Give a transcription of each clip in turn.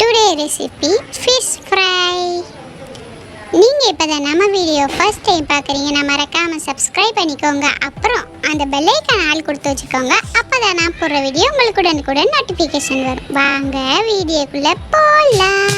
Today recipe fish fry நீங்கள் இப்போ தான் நம்ம வீடியோ ஃபர்ஸ்ட் டைம் பார்க்குறீங்கன்னா மறக்காமல் சப்ஸ்கிரைப் பண்ணிக்கோங்க. அப்புறம் அந்த பெல்லைக்கான ஆள் கொடுத்து வச்சுக்கோங்க. அப்போ தான் நான் போடுற வீடியோ உங்களுக்கு உடனுக்குடன் நோட்டிஃபிகேஷன் வரும். வாங்க வீடியோக்குள்ளே போகலாம்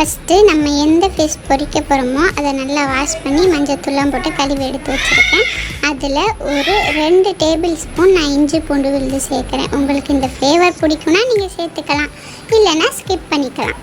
ஃபஸ்ட்டு நம்ம எந்த ஃபிஷ் பொரிக்க போகிறோமோ அதை நல்லா வாஷ் பண்ணி மஞ்சத்தூள்லாம் போட்டு கழுவி எடுத்து வச்சுருக்கேன். அதில் ஒரு ரெண்டு டேபிள் ஸ்பூன் நான் இஞ்சி பூண்டு விழுந்து சேர்க்குறேன். உங்களுக்கு இந்த ஃப்ளேவர் பிடிக்கும்னா நீங்கள் சேர்த்துக்கலாம். இல்லைன்னா ஸ்கிப் பண்ணிக்கலாம்.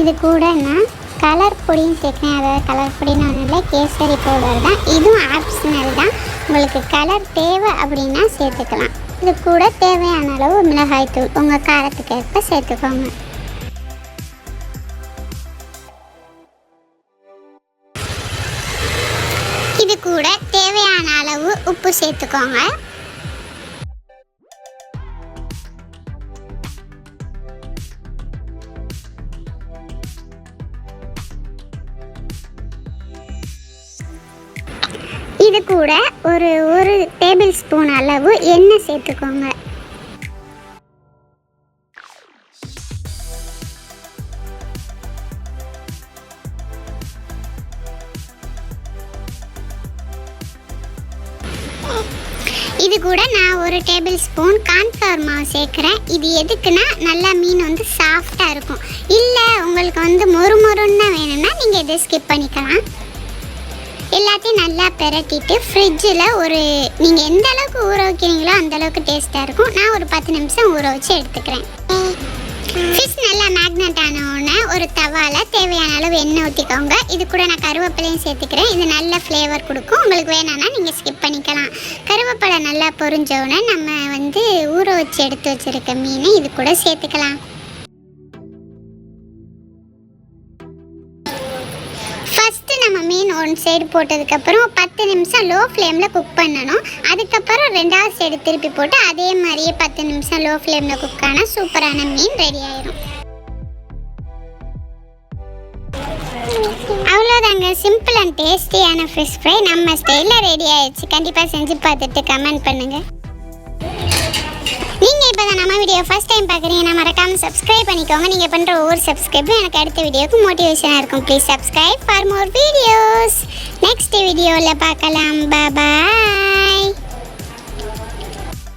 இது கூட நான் கலர் பொடியும் சேர்க்குறேன். அதாவது கலர் பொடின்னு ஒன்றும் கேசரி பவுடர் தான். இதுவும் ஆப்ஷனல் தான். உங்களுக்கு கலர் தேவை அப்படின்னா சேர்த்துக்கலாம். இது கூட தேவையான அளவு மிளகாய் தூள். உங்கள் காரத்துக்கு ஏற்ப சேர்த்துக்கோங்க. இது கூட தேவையான அளவு உப்பு சேர்த்துக்கோங்க. இது கூட ஒரு ஒரு டேபிள் ஸ்பூன் அளவு எண்ணெய் சேர்த்துக்கோங்க. இது கூட நான் ஒரு டேபிள் ஸ்பூன் கார்ன்ஃப்ளவர் மாவு சேர்க்குறேன். இது எதுக்குன்னா நல்லா மீன் வந்து சாஃப்டாக இருக்கும். இல்லை உங்களுக்கு வந்து மொறு மொறுன்னு வேணும்னா நீங்கள் இதை ஸ்கிப் பண்ணிக்கலாம். எல்லாத்தையும் நல்லா பெரட்டிட்டு ஃப்ரிட்ஜில் ஒரு நீங்கள் எந்த அளவுக்கு ஊற வைக்கிறீங்களோ அந்த அளவுக்கு டேஸ்ட்டாக இருக்கும். நான் ஒரு பத்து நிமிஷம் ஊற வச்சு எடுத்துக்கிறேன். ஃபிஷ் நல்லா மேக்னட் ஆனவுடனே ஒரு தவாவில் தேவையான அளவு எண்ணெய் ஊற்றிக்கோங்க இது கூட நான் கருவேப்பிலையும் சேர்த்துக்கிறேன். இது நல்ல ஃப்ளேவர் கொடுக்கும். உங்களுக்கு வேணாம்னா நீங்கள் ஸ்கிப் பண்ணிக்கலாம். கருவேப்பிலை நல்லா பொரிஞ்ச நம்ம வந்து ஊற வச்சு எடுத்து வச்சுருக்க மீனை இது கூட சேர்த்துக்கலாம். நம்ம மீன் ஒன் சைடு போட்டதுக்கப்புறம் பத்து நிமிஷம் லோ ஃப்ளேமில் குக் பண்ணணும். அதுக்கப்புறம் ரெண்டாவது சைடு திருப்பி போட்டு அதே மாதிரியே பத்து நிமிஷம் லோ ஃப்ளேமில் குக் ஆனால் சூப்பரான மீன் ரெடி ஆயிரும். அவ்வளோதாங்க சிம்பிள் அண்ட் டேஸ்டியான ஃபிஷ் ஃப்ரை நம்ம ஸ்டைலில் ரெடி ஆயிடுச்சு. கண்டிப்பாக செஞ்சு பார்த்துட்டு கமெண்ட் பண்ணுங்கள் நீங்கள் இப்போ தான் நம்ம வீடியோ ஃபர்ஸ்ட் டைம் பார்க்குறீங்கன்னா மறக்காமல் சப்ஸ்கிரைப் பண்ணிக்கோங்க. நீங்கள் பண்ணுற ஒவ்வொரு சப்ஸ்கிரைப்பும் எனக்கு அடுத்த வீடியோக்கு மோட்டிவேஷனாக இருக்கும். Please subscribe for more videos next வீடியோவில் பார்க்கலாம். பாபா